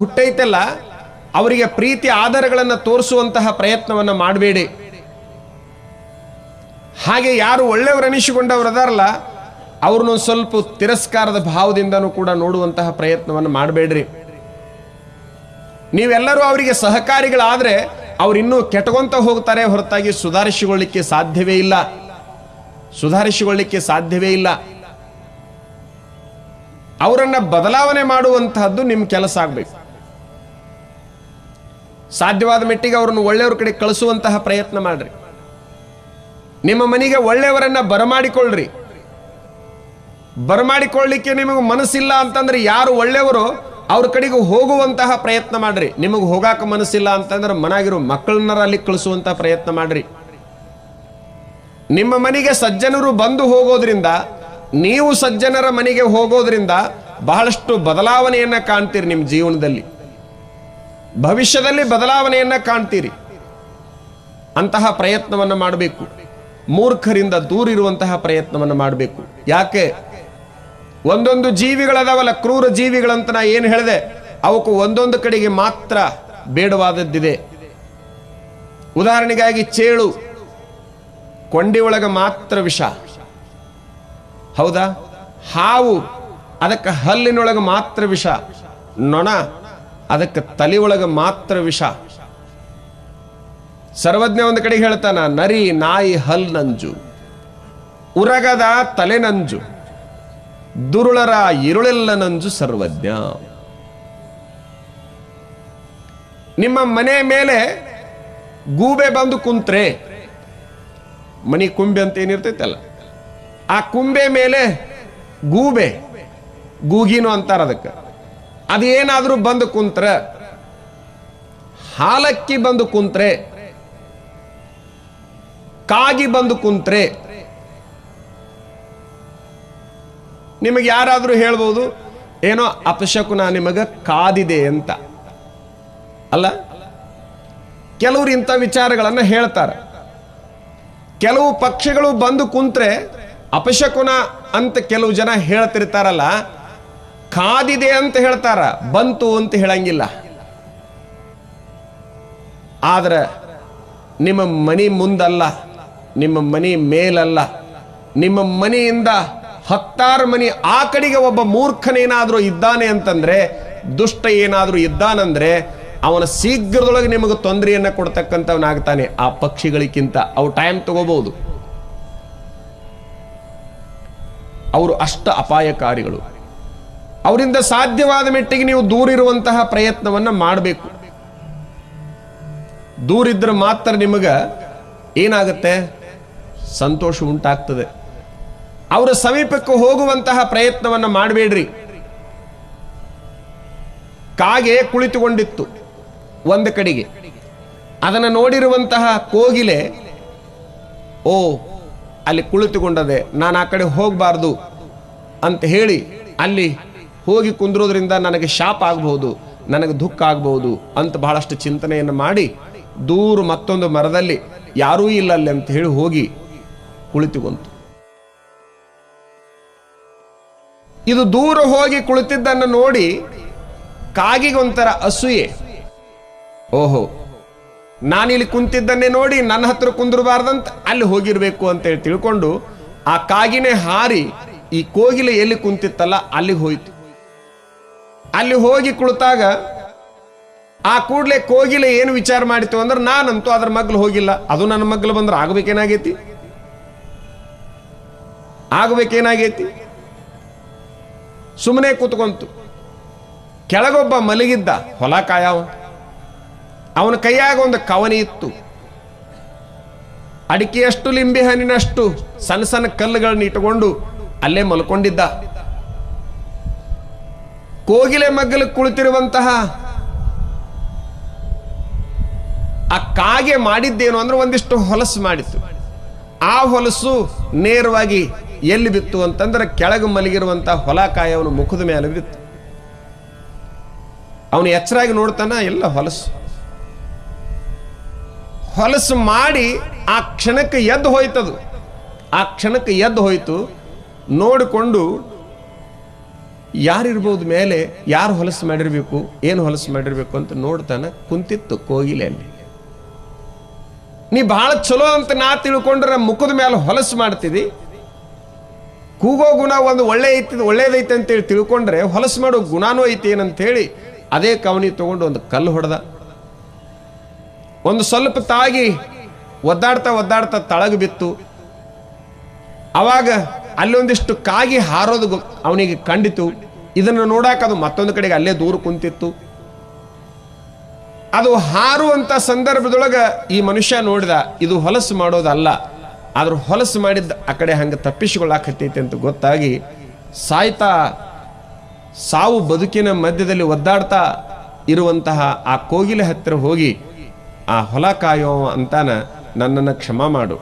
ಹುಟ್ಟೈತಲ್ಲ, ಅವರಿಗೆ ಪ್ರೀತಿ ಆಧಾರಗಳನ್ನು ತೋರಿಸುವಂತಹ ಪ್ರಯತ್ನವನ್ನು ಮಾಡಬೇಡಿ. ಹಾಗೆ ಯಾರು ಒಳ್ಳೆಯವರನಿಸಿಕೊಂಡವರು ಅದಾರಲ್ಲ ಅವ್ರನ್ನ ಸ್ವಲ್ಪ ತಿರಸ್ಕಾರದ ಭಾವದಿಂದನೂ ಕೂಡ ನೋಡುವಂತಹ ಪ್ರಯತ್ನವನ್ನು ಮಾಡಬೇಡ್ರಿ. ನೀವೆಲ್ಲರೂ ಅವರಿಗೆ ಸಹಕಾರಿಗಳಾದ್ರೆ ಅವ್ರು ಇನ್ನೂ ಕೆಟ್ಟಗೊಂತ ಹೋಗ್ತಾರೆ, ಹೊರತಾಗಿ ಸುಧಾರಿಸಿಕೊಳ್ಳಿಕ್ಕೆ ಸಾಧ್ಯವೇ ಇಲ್ಲ. ಸುಧಾರಿಸಿಕೊಳ್ಳಿಕ್ಕೆ ಸಾಧ್ಯವೇ ಇಲ್ಲ. ಅವರನ್ನ ಬದಲಾವಣೆ ಮಾಡುವಂತಹದ್ದು ನಿಮ್ಮ ಕೆಲಸ ಆಗಬೇಕು. ಸಾಧ್ಯವಾದ ಮಟ್ಟಿಗೆ ಅವ್ರನ್ನ ಒಳ್ಳೆಯವ್ರ ಕಡೆ ಕಳಿಸುವಂತಹ ಪ್ರಯತ್ನ ಮಾಡ್ರಿ. ನಿಮ್ಮ ಮನೆಗೆ ಒಳ್ಳೆಯವರನ್ನ ಬರಮಾಡಿಕೊಳ್ಳ್ರಿ. ಬರಮಾಡಿಕೊಳ್ಳಿಕ್ಕೆ ನಿಮಗೆ ಮನಸ್ಸಿಲ್ಲ ಅಂತಂದ್ರೆ ಯಾರು ಒಳ್ಳೆಯವರು ಅವ್ರ ಕಡೆಗೆ ಹೋಗುವಂತಹ ಪ್ರಯತ್ನ ಮಾಡ್ರಿ. ನಿಮಗೆ ಹೋಗಾಕ ಮನಸ್ಸಿಲ್ಲ ಅಂತಂದ್ರೆ ಮನಾಗಿರೋ ಮಕ್ಕಳನ್ನರ ಅಲ್ಲಿ ಕಳಿಸುವಂತಹ ಪ್ರಯತ್ನ ಮಾಡ್ರಿ. ನಿಮ್ಮ ಮನೆಗೆ ಸಜ್ಜನರು ಬಂದು ಹೋಗೋದ್ರಿಂದ, ನೀವು ಸಜ್ಜನರ ಮನೆಗೆ ಹೋಗೋದ್ರಿಂದ ಬಹಳಷ್ಟು ಬದಲಾವಣೆಯನ್ನ ಕಾಣ್ತೀರಿ ನಿಮ್ಮ ಜೀವನದಲ್ಲಿ. ಭವಿಷ್ಯದಲ್ಲಿ ಬದಲಾವಣೆಯನ್ನ ಕಾಣ್ತೀರಿ. ಅಂತಹ ಪ್ರಯತ್ನವನ್ನು ಮಾಡಬೇಕು. ಮೂರ್ಖರಿಂದ ದೂರಿರುವಂತಹ ಪ್ರಯತ್ನವನ್ನು ಮಾಡಬೇಕು. ಯಾಕೆ? ಒಂದೊಂದು ಜೀವಿಗಳದಾವಲ್ಲ, ಕ್ರೂರ ಜೀವಿಗಳಂತ ನಾ ಏನು ಹೇಳಿದೆ? ಅವಕ್ಕೂ ಒಂದೊಂದು ಕಡೆಗೆ ಮಾತ್ರ ಬೇಡವಾದದ್ದಿದೆ. ಉದಾಹರಣೆಗಾಗಿ ಚೇಳು. ಕೊಂಡಿ ಒಳಗ ಮಾತ್ರ ವಿಷ. ಹೌದಾ? ಹಾವು, ಅದಕ್ಕೆ ಹಲ್ಲಿನೊಳಗೆ ಮಾತ್ರ ವಿಷ. ನೊಣ ಅದಕ್ಕೆ ಒಳಗೆ ಮಾತ್ರ ವಿಷ. ಸರ್ವಜ್ಞ ಒಂದು ಕಡೆ ಹೇಳ್ತಾನ, ನರಿ, ನಾಯಿ, ಹಲ್, ನಂಜು. ಉರಗದ ತಲೆ ನಂಜು. ದುರುಳರ ಇರುಳೆಲ್ಲ ನಂಜು ಸರ್ವಜ್ಞ. ನಿಮ್ಮ ಮನೆ ಮೇಲೆ ಗೂಬೆ ಬಂದು ಕುಂತ್ರೆ, ಮನಿ ಕುಂಬೆ ಅಂತ ಏನಿರ್ತೈತಲ್ಲ, ಆ ಕುಂಬೆ ಮೇಲೆ ಗೂಬೆ, ಗೂಗಿನೋ ಅಂತಾರ ಅದಕ್ಕೆ. ಅದೇನಾದ್ರೂ ಬಂದು ಕುಂತ್ರ, ಹಾಲಕ್ಕಿ ಬಂದು ಕುಂತ್ರೆ, ಕಾಗಿ ಬಂದು ಕುಂತ್ರೆ, ನಿಮಗೆ ಯಾರಾದರೂ ಹೇಳ್ಬೋದು, ಏನೋ ಅಪಶಕುನ ನಿಮಗೆ ಕಾದಿದೆ ಅಂತ. ಅಲ್ಲ? ಕೆಲವರು ಇಂಥ ವಿಚಾರಗಳನ್ನು ಹೇಳ್ತಾರೆ. ಕೆಲವು ಪಕ್ಷಿಗಳು ಬಂದು ಕುಂತ್ರೆ, ಅಪಶಕುನ ಅಂತ ಕೆಲವು ಜನ ಹೇಳ್ತಿರ್ತಾರಲ್ಲ ಕಾದಿದೆ ಅಂತ ಹೇಳ್ತಾರ, ಬಂತು ಅಂತ ಹೇಳಂಗಿಲ್ಲ. ಆದ್ರೆ ನಿಮ್ಮ ಮನಿ ಮುಂದಲ್ಲ, ನಿಮ್ಮ ಮನಿ ಮೇಲಲ್ಲ, ನಿಮ್ಮ ಮನೆಯಿಂದ ಹತ್ತಾರು ಮನಿ ಆ ಕಡೆಗೆ ಒಬ್ಬ ಮೂರ್ಖನೇನಾದರೂ ಇದ್ದಾನೆ ಅಂತಂದ್ರೆ, ದುಷ್ಟ ಏನಾದರೂ ಇದ್ದಾನಂದ್ರೆ, ಅವನ ಶೀಘ್ರದೊಳಗೆ ನಿಮಗೆ ತೊಂದರೆಯನ್ನ ಕೊಡ್ತಕ್ಕಂಥವನಾಗ್ತಾನೆ. ಆ ಪಕ್ಷಿಗಳಿಗಿಂತ ಅವು ಟೈಮ್ ತಗೋಬಹುದು ಅವರು ಅಷ್ಟ ಅಪಾಯಕಾರಿಗಳು. ಅವರಿಂದ ಸಾಧ್ಯವಾದ ಮೆಟ್ಟಿಗೆ ನೀವು ದೂರಿರುವಂತಹ ಪ್ರಯತ್ನವನ್ನು ಮಾಡಬೇಕು. ದೂರಿದ್ರೆ ಮಾತ್ರ ನಿಮಗೆ ಏನಾಗುತ್ತೆ? ಸಂತೋಷ ಉಂಟಾಗ್ತದೆ. ಅವರ ಸಮೀಪಕ್ಕೆ ಹೋಗುವಂತಹ ಪ್ರಯತ್ನವನ್ನು ಮಾಡಬೇಡ್ರಿ. ಕಾಗೆ ಕುಳಿತುಕೊಂಡಿತ್ತು ಒಂದು ಕಡೆಗೆ. ಅದನ್ನು ನೋಡಿರುವಂತಹ ಕೋಗಿಲೆ, ಓ, ಅಲ್ಲಿ ಕುಳಿತುಕೊಂಡದೆ, ನಾನು ಆ ಕಡೆ ಹೋಗಬಾರ್ದು ಅಂತ ಹೇಳಿ ಅಲ್ಲಿ ಹೋಗಿ ಕುಂದ್ರೋದ್ರಿಂದ ನನಗೆ ಶಾಪ ಆಗಬಹುದು, ನನಗೆ ದುಃಖ ಆಗಬಹುದು ಅಂತ ಬಹಳಷ್ಟು ಚಿಂತನೆಯನ್ನು ಮಾಡಿ ದೂರ ಮತ್ತೊಂದು ಮರದಲ್ಲಿ ಯಾರೂ ಇಲ್ಲ ಅಲ್ಲಿ ಅಂತ ಹೇಳಿ ಹೋಗಿ ಕುಳಿತುಕೊಂತು ಇದು ದೂರ ಹೋಗಿ ಕುಳಿತಿದ್ದನ್ನು ನೋಡಿ ಕಾಗಿಗೊಂಥರ ಅಸೂಯೆ. ಓಹೋ, ನಾನಿಲ್ಲಿ ಕುಂತಿದ್ದನ್ನೇ ನೋಡಿ ನನ್ನ ಹತ್ರ ಕುಂದಿರಬಾರ್ದಂತ ಅಲ್ಲಿ ಹೋಗಿರಬೇಕು ಅಂತೇಳಿ ತಿಳ್ಕೊಂಡು ಆ ಕಾಗಿನೇ ಹಾರಿ ಈ ಕೋಗಿಲೆ ಎಲ್ಲಿ ಕುಂತಿತ್ತಲ್ಲ ಅಲ್ಲಿಗೆ ಹೋಯ್ತು. ಅಲ್ಲಿ ಹೋಗಿ ಕುಳಿತಾಗ ಆ ಕೂಡಲೇ ಕೋಗಿಲೆ ಏನು ವಿಚಾರ ಮಾಡಿತು ಅಂದ್ರೆ ನಾನಂತೂ ಅದ್ರ ಮಗ್ಲು ಹೋಗಿಲ್ಲ. ಅದು ನನ್ನ ಮಗ್ಲು ಬಂದ್ರೆ ಆಗ್ಬೇಕೇನಾಗೈತಿ? ಆಗ್ಬೇಕೇನಾಗೈತಿ? ಸುಮ್ಮನೆ ಕೂತ್ಕೊಂತು. ಕೆಳಗೊಬ್ಬ ಮಲಗಿದ್ದ, ಹೊಲ ಕಾಯವ. ಅವನ ಕೈಯಾಗ ಒಂದು ಕವನಿ ಇತ್ತು. ಅಡಿಕೆಯಷ್ಟು, ಲಿಂಬೆ ಹಣ್ಣಿನಷ್ಟು ಸಣ್ಣ ಸಣ್ಣ ಕಲ್ಲುಗಳನ್ನ ಇಟ್ಟುಕೊಂಡು ಅಲ್ಲೇ ಮಲ್ಕೊಂಡಿದ್ದ. ಕೋಗಿಲೆ ಮಗ್ಗಲು ಕುಳಿತಿರುವಂತಹ ಆ ಕಾಗೆ ಮಾಡಿದ್ದೇನು ಅಂದ್ರೆ ಒಂದಿಷ್ಟು ಹೊಲಸು ಮಾಡಿತ್ತು. ಆ ಹೊಲಸು ನೇರವಾಗಿ ಎಲ್ಲಿ ಬಿತ್ತು ಅಂತಂದ್ರೆ ಕೆಳಗೆ ಮಲಗಿರುವಂತಹ ಹೊಲ ಕಾಯವನ ಮುಖದ ಮೇಲೆ ಬಿತ್ತು. ಅವನು ಎಚ್ಚರಾಗಿ ನೋಡ್ತಾನ, ಎಲ್ಲ ಹೊಲಸು. ಹೊಲಸು ಮಾಡಿ ಆ ಕ್ಷಣಕ್ಕೆ ಎದ್ದು ಹೋಯ್ತದು. ಆ ಕ್ಷಣಕ್ಕೆ ಎದ್ದು ಹೋಯ್ತು, ನೋಡಿಕೊಂಡು ಯಾರಿರ್ಬೋದು ಮೇಲೆ ಯಾರು ಹೊಲಸು ಮಾಡಿರ್ಬೇಕು, ಏನು ಹೊಲಸು ಮಾಡಿರ್ಬೇಕು ಅಂತ ನೋಡ್ತಾನೆ ಕುಂತಿತ್ತು ಕೋಗಿಲೆ ಅಲ್ಲಿ ನೀ ಬಹಳ ಚಲೋ ಅಂತ ನಾ ತಿಳ್ಕೊಂಡ್ರೆ ಮುಖದ ಮೇಲೆ ಹೊಲಸು ಮಾಡ್ತಿದಿ? ಕೂಗೋ ಗುಣ ಒಂದು ಒಳ್ಳೆ ಐತಿ, ಒಳ್ಳೇದೈತೆ ಅಂತೇಳಿ ತಿಳ್ಕೊಂಡ್ರೆ ಹೊಲಸು ಮಾಡೋ ಗುಣನೂ ಐತಿ ಏನಂತೇಳಿ ಅದೇ ಕವನಿ ತಗೊಂಡು ಒಂದು ಕಲ್ಲು ಹೊಡೆದ. ಒಂದು ಸ್ವಲ್ಪ ತಾಗಿ ಒದ್ದಾಡ್ತಾ ಒದ್ದಾಡ್ತಾ ತಳಗ ಬಿತ್ತು. ಅವಾಗ ಅಲ್ಲೊಂದಿಷ್ಟು ಕಾಗಿ ಹಾರೋದು ಅವನಿಗೆ ಕಂಡಿತು. ಇದನ್ನು ನೋಡಕ್ಕೆ ಅದು ಮತ್ತೊಂದು ಕಡೆಗೆ ಅಲ್ಲೇ ದೂರ ಕುಂತಿತ್ತು. ಅದು ಹಾರುವಂತ ಸಂದರ್ಭದೊಳಗೆ ಈ ಮನುಷ್ಯ ನೋಡಿದ, ಇದು ಹೊಲಸು ಮಾಡೋದಲ್ಲ. ಆದ್ರೆ ಹೊಲಸು ಮಾಡಿದ್ದ ಆ ಕಡೆ ಹಂಗೆ ತಪ್ಪಿಸಿಕೊಳ್ಳಾಕತ್ತೈತಿ ಅಂತ ಗೊತ್ತಾಗಿ ಸಾಯ್ತಾ ಸಾವು ಬದುಕಿನ ಮಧ್ಯದಲ್ಲಿ ಒದ್ದಾಡ್ತಾ ಇರುವಂತಹ ಆ ಕೋಗಿಲೆ ಹತ್ತಿರ ಹೋಗಿ, ಆ ಹೊಲ ಕಾಯೋ ಅಂತಾನ, ನನ್ನನ್ನು ಕ್ಷಮ ಮಾಡು.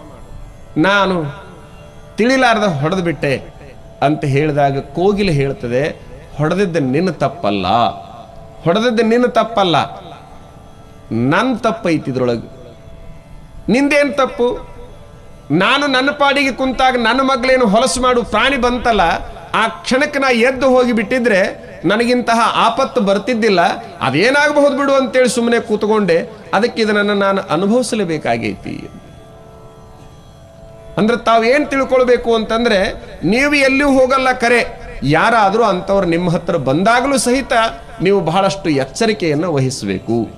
ನಾನು ತಿಳಿಲಾರ್ದ ಹೊಡೆದು ಬಿಟ್ಟೆ ಅಂತ ಹೇಳಿದಾಗ ಕೋಗಿಲೆ ಹೇಳ್ತದೆ, ಹೊಡೆದಿದ್ದ ನಿನ್ನ ತಪ್ಪಲ್ಲ. ಹೊಡೆದಿದ್ದ ನಿನ್ನ ತಪ್ಪಲ್ಲ. ನನ್ನ ತಪ್ಪೈತಿ ಇದ್ರೊಳಗೆ ನಿಂದೇನು ತಪ್ಪು? ನಾನು ನನ್ನ ಪಾಡಿಗೆ ಕುಂತಾಗ ನನ್ನ ಮಗಳೇನು ಹೊಲಸು ಮಾಡು ಪ್ರಾಣಿ ಬಂತಲ್ಲ, ಆ ಕ್ಷಣಕ್ಕೆ ನಾ ಎದ್ದು ಹೋಗಿ ಬಿಟ್ಟಿದ್ರೆ ನನಗಿಂತಹ ಆಪತ್ತು ಬರ್ತಿದ್ದಿಲ್ಲ. ಅದೇನಾಗಬಹುದು ಬಿಡು ಅಂತೇಳಿ ಸುಮ್ಮನೆ ಕೂತ್ಕೊಂಡೆ. ಅದಕ್ಕೆ ಇದನ್ನು ನಾನು ಅನುಭವಿಸಲೇಬೇಕಾಗೈತಿ. ಅಂದ್ರೆ ತಾವೇನ್ ತಿಳ್ಕೊಳ್ಬೇಕು ಅಂತಂದ್ರೆ, ನೀವು ಎಲ್ಲಿಯೂ ಹೋಗಲ್ಲ ಕರೆ. ಯಾರಾದರೂ ಅಂಥವ್ರು ನಿಮ್ಮ ಹತ್ರ ಬಂದಾಗಲೂ ಸಹಿತ ನೀವು ಬಹಳಷ್ಟು ಎಚ್ಚರಿಕೆಯನ್ನು ವಹಿಸಬೇಕು.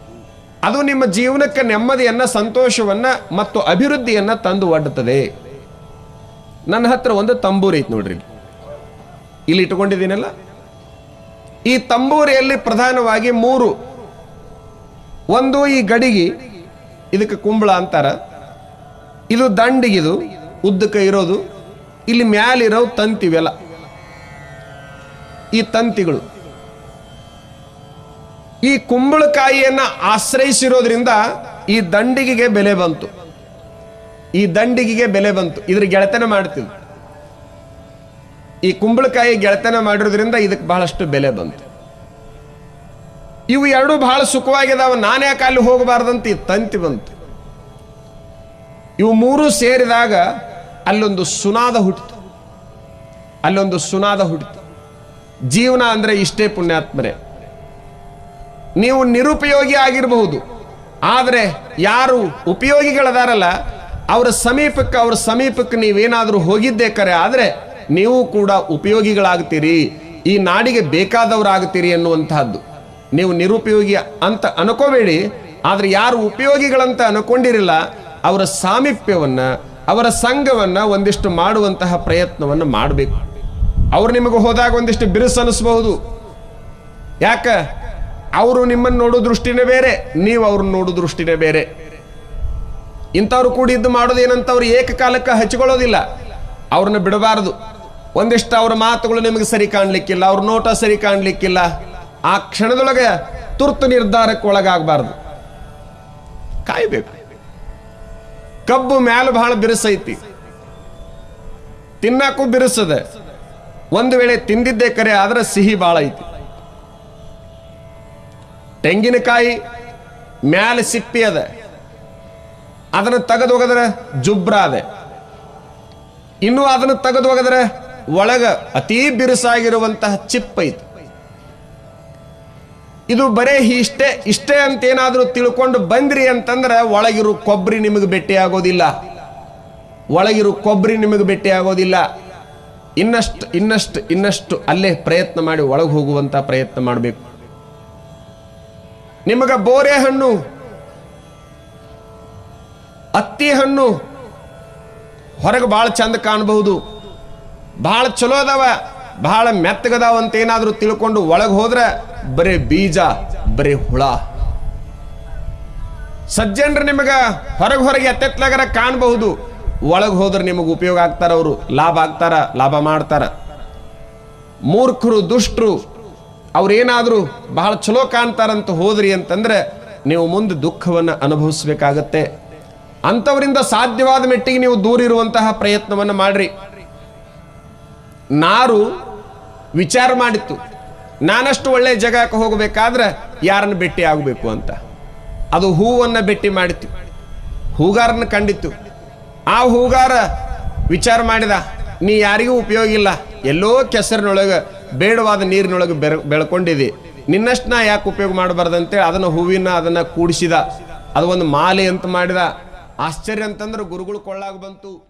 ಅದು ನಿಮ್ಮ ಜೀವನಕ್ಕೆ ನೆಮ್ಮದಿಯನ್ನ, ಸಂತೋಷವನ್ನ ಮತ್ತು ಅಭಿವೃದ್ಧಿಯನ್ನು ತಂದು ಒಡ್ಡುತ್ತದೆ ನನ್ನ ಹತ್ರ ಒಂದು ತಂಬೂರಿ ಐತೆ ನೋಡ್ರಿ. ಇಲ್ಲಿ. ಇಟ್ಕೊಂಡಿದ್ದೀನಲ್ಲ? ಈ ತಂಬೂರಿಯಲ್ಲಿ ಪ್ರಧಾನವಾಗಿ ಮೂರು. ಒಂದು ಈ ಗಡಿಗೆ, ಇದಕ್ಕೆ ಕುಂಬಳ ಅಂತಾರ. ಇದು ದಂಡಿಗಿದು ಉದ್ದಕ್ಕೆ ಇರೋದು, ಇಲ್ಲಿ ಮ್ಯಾಲಿರೋ ತಂತಿವೆಲ್ಲ ಈ ತಂತಿಗಳು. ಈ ಕುಂಬಳಕಾಯಿಯನ್ನ ಆಶ್ರಯಿಸಿರೋದ್ರಿಂದ ಈ ದಂಡಿಗೆಗೆ ಬೆಲೆ ಬಂತು. ಈ ದಂಡಿಗೆಗೆ ಬೆಲೆ ಬಂತು. ಇದ್ರ ಗೆಳೆತನ ಮಾಡ್ತೀವಿ. ಈ ಕುಂಬಳಕಾಯಿ ಗೆಳೆತನ ಮಾಡಿರೋದ್ರಿಂದ ಇದಕ್ಕೆ ಬಹಳಷ್ಟು ಬೆಲೆ ಬಂತು. ಇವು ಎರಡು ಬಹಳ ಸುಖವಾಗಿದಾವ. ನಾನು ಯಾಕೆ ಅಲ್ಲಿ ಹೋಗಬಾರ್ದಂತ ಈ ತಂತಿ ಬಂತು. ಇವು ಮೂರು ಸೇರಿದಾಗ ಅಲ್ಲೊಂದು ಸುನಾದ ಹುಟ್ಟಿತು. ಅಲ್ಲೊಂದು ಸುನಾದ ಹುಟ್ಟಿತು. ಜೀವನ ಅಂದರೆ ಇಷ್ಟೇ ಪುಣ್ಯಾತ್ಮರೇ ನೀವು ನಿರುಪಯೋಗಿ ಆಗಿರಬಹುದು. ಆದರೆ ಯಾರು ಉಪಯೋಗಿಗಳದಾರಲ್ಲ, ಅವರ ಸಮೀಪಕ್ಕೆ ಅವರ ಸಮೀಪಕ್ಕೆ ನೀವೇನಾದರೂ ಹೋಗಿದ್ದೇ ಕರೆ, ಆದರೆ ನೀವು ಕೂಡ ಉಪಯೋಗಿಗಳಾಗ್ತೀರಿ, ಈ ನಾಡಿಗೆ ಬೇಕಾದವರಾಗ್ತೀರಿ ಅನ್ನುವಂತಹದ್ದು. ನೀವು ನಿರುಪಯೋಗಿ ಅಂತ ಅನ್ಕೋಬೇಡಿ, ಆದರೆ ಯಾರು ಉಪಯೋಗಿಗಳಂತ ಅನ್ಕೊಂಡಿರಲ್ಲ, ಅವರ ಸಾಮೀಪ್ಯವನ್ನ ಅವರ ಸಂಘವನ್ನು ಒಂದಿಷ್ಟು ಮಾಡುವಂತಹ ಪ್ರಯತ್ನವನ್ನು ಮಾಡಬೇಕು. ಅವರು ನಿಮಗೆ ಹೋದಾಗ ಒಂದಿಷ್ಟು ಬಿರುಸು ಅನಿಸ್ಬಹುದು. ಯಾಕ? ಅವರು ನಿಮ್ಮನ್ನು ನೋಡೋ ದೃಷ್ಟಿನೇ ಬೇರೆ, ನೀವು ಅವ್ರನ್ನ ನೋಡೋ ದೃಷ್ಟಿನೇ ಬೇರೆ. ಇಂಥವ್ರು ಕೂಡಿದ್ದು ಮಾಡೋದೇನಂತ ಅವ್ರು ಏಕಕಾಲಕ್ಕೆ ಹಚ್ಕೊಳ್ಳೋದಿಲ್ಲ. ಅವ್ರನ್ನ ಬಿಡಬಾರದು. ಒಂದಿಷ್ಟು ಅವ್ರ ಮಾತುಗಳು ನಿಮಗೆ ಸರಿ ಕಾಣ್ಲಿಕ್ಕಿಲ್ಲ, ಅವ್ರ ನೋಟ ಸರಿ ಕಾಣ್ಲಿಕ್ಕಿಲ್ಲ. ಆ ಕ್ಷಣದೊಳಗೆ ತುರ್ತು ನಿರ್ಧಾರಕ್ಕೆ ಒಳಗಾಗಬಾರ್ದು. ಕಾಯ್ಬೇಕು. ಕಬ್ಬು ಮ್ಯಾಲ ಬಹಳ ಬಿರುಸೈತಿ. ತಿನ್ನಕ್ಕೂ ಬಿರುಸದ. ಒಂದು ವೇಳೆ ತಿಂದಿದ್ದೇ ಕರೆ ಆದ್ರೆ ಸಿಹಿ ಬಹಳ ಐತಿ. ತೆಂಗಿನಕಾಯಿ ಮ್ಯಾಲ ಸಿಪ್ಪಿ ಅದ. ಅದನ್ನು ತೆಗೆದು ಹೋಗದ್ರೆ ಜುಬ್ರ ಅದೆ. ಇನ್ನು ಅದನ್ನು ತೆಗೆದು ಹೋಗದ್ರೆ ಒಳಗ ಅತೀ ಬಿರುಸಾಗಿರುವಂತಹ ಚಿಪ್ ಐತಿ ಇದು ಬರೇ ಇಷ್ಟೇ ಇಷ್ಟೇ ಅಂತ ಏನಾದರೂ ತಿಳ್ಕೊಂಡು ಬಂದ್ರಿ ಅಂತಂದ್ರೆ ಒಳಗಿರು ಕೊಬ್ಬರಿ ನಿಮಗೆ ಭೇಟಿ ಆಗೋದಿಲ್ಲ. ಒಳಗಿರು ಕೊಬ್ಬರಿ ನಿಮಗೆ ಭೇಟಿ ಆಗೋದಿಲ್ಲ. ಇನ್ನಷ್ಟು ಇನ್ನಷ್ಟು ಇನ್ನಷ್ಟು ಅಲ್ಲೇ ಪ್ರಯತ್ನ ಮಾಡಿ ಒಳಗೆ ಹೋಗುವಂತ ಪ್ರಯತ್ನ ಮಾಡಬೇಕು. ನಿಮಗೆ ಬೋರೆ ಹಣ್ಣು, ಅತ್ತಿ ಹಣ್ಣು ಹೊರಗೆ ಭಾಳ ಚಂದ ಕಾಣಬಹುದು. ಭಾಳ ಚಲೋ ಅದಾವ, ಭಾಳ ಮೆತ್ತಗದಾವ ಅಂತ ಏನಾದರೂ ತಿಳ್ಕೊಂಡು ಒಳಗೆ ಹೋದ್ರೆ ಬರೇ ಬೀಜ, ಬರೇ ಹುಳ. ಸಜ್ಜನರು ನಿಮಗ ಹೊರಗೆ ಹೊರಗೆ ಎತ್ತೆತ್ಲಾಗರ ಕಾಣಬಹುದು. ಒಳಗೆ ಹೋದ್ರೆ ನಿಮಗೆ ಉಪಯೋಗ ಆಗ್ತಾರ ಅವರು. ಲಾಭ ಆಗ್ತಾರ, ಲಾಭ ಮಾಡ್ತಾರ. ಮೂರ್ಖರು, ದುಷ್ಟರು, ಅವ್ರೇನಾದ್ರೂ ಬಹಳ ಚಲೋ ಕಾಣ್ತಾರಂತ ಹೋದ್ರಿ ಅಂತಂದ್ರೆ ನೀವು ಮುಂದೆ ದುಃಖವನ್ನು ಅನುಭವಿಸಬೇಕಾಗತ್ತೆ. ಅಂಥವರಿಂದ ಸಾಧ್ಯವಾದ ಮೆಟ್ಟಿಗೆ ನೀವು ದೂರಿರುವಂತಹ ಪ್ರಯತ್ನವನ್ನು ಮಾಡ್ರಿ. ನಾರು ವಿಚಾರ ಮಾಡಿತ್ತು. ನಾನಷ್ಟು ಒಳ್ಳೆ ಜಗಕ್ಕೆ ಹೋಗಬೇಕಾದ್ರೆ ಯಾರನ್ನು ಭೇಟಿ ಆಗಬೇಕು ಅಂತ. ಅದು ಹೂವನ್ನು ಭೇಟಿ ಮಾಡಿತ್ತು. ಹೂಗಾರನ ಕಂಡಿತ್ತು. ಆ ಹೂಗಾರ ವಿಚಾರ ಮಾಡಿದ, ನೀ ಯಾರಿಗೂ ಉಪಯೋಗ ಇಲ್ಲ. ಎಲ್ಲೋ ಕೆಸರಿನೊಳಗೆ, ಬೇಡವಾದ ನೀರಿನೊಳಗೆ ಬೆರ, ಬೆಳ್ಕೊಂಡಿದೆ. ನಿನ್ನಷ್ಟು ನಾ ಯಾಕೆ ಉಪಯೋಗ ಮಾಡಬಾರ್ದಂತೇಳಿ ಅದನ್ನು ಹೂವಿನ ಅದನ್ನು ಕೂಡಿಸಿದ. ಅದು ಒಂದು ಮಾಲೆ ಅಂತ ಮಾಡಿದ. ಆಶ್ಚರ್ಯ ಅಂತಂದ್ರೆ ಗುರುಗಳು ಕೊಳ್ಳಾಗ ಬಂತು.